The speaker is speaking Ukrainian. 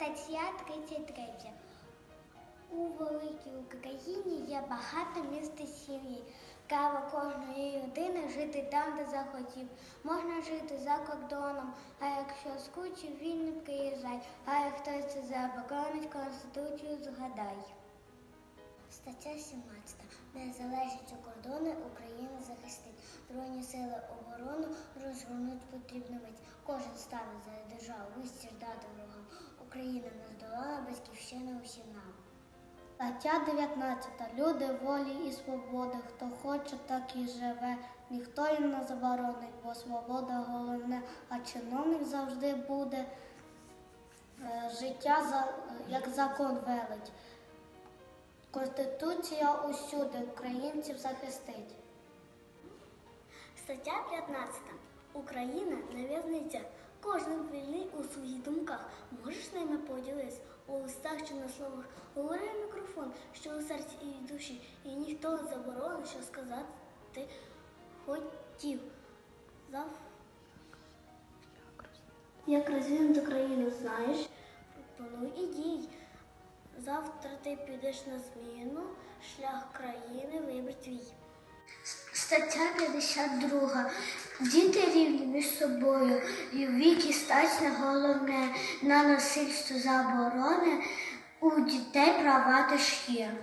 Стаття 33. У великій Україні є багато міст і сім'ї. Право кожної людини жити там, де захотів. Можна жити за кордоном, а якщо скучив, він не приїжджай. А як хтось це заборонить, Конституцію згадай. Стаття 17. Незалежність кордони України захистить. Збройні сили оборону розгорнуть потрібну мить. Кожен ставить за державу вистір дати ворогам. Україна не здолала, батьківщина усім нам. Стаття 19. Люди волі і свободи. Хто хоче, так і живе. Ніхто їм не заборонить, бо свобода головне, а чиновник завжди буде е, життя як закон велить. Конституція усюди українців захистить. Стаття 15. Україна не в'язниця. Кожен вільний у своїх думках. Можеш ними поділитися у листах чи на словах. Говори мікрофон, що у серці і в душі, і ніхто не заборонить, що сказати хотів. Зав... Як розвинути країну знаєш? Пропонуй і дій. Завтра ти підеш на зміну, шлях країни вибір твій. Стаття 52. Діти рівні між собою, і в віки стать не головне, на насильство заборони, у дітей права теж є.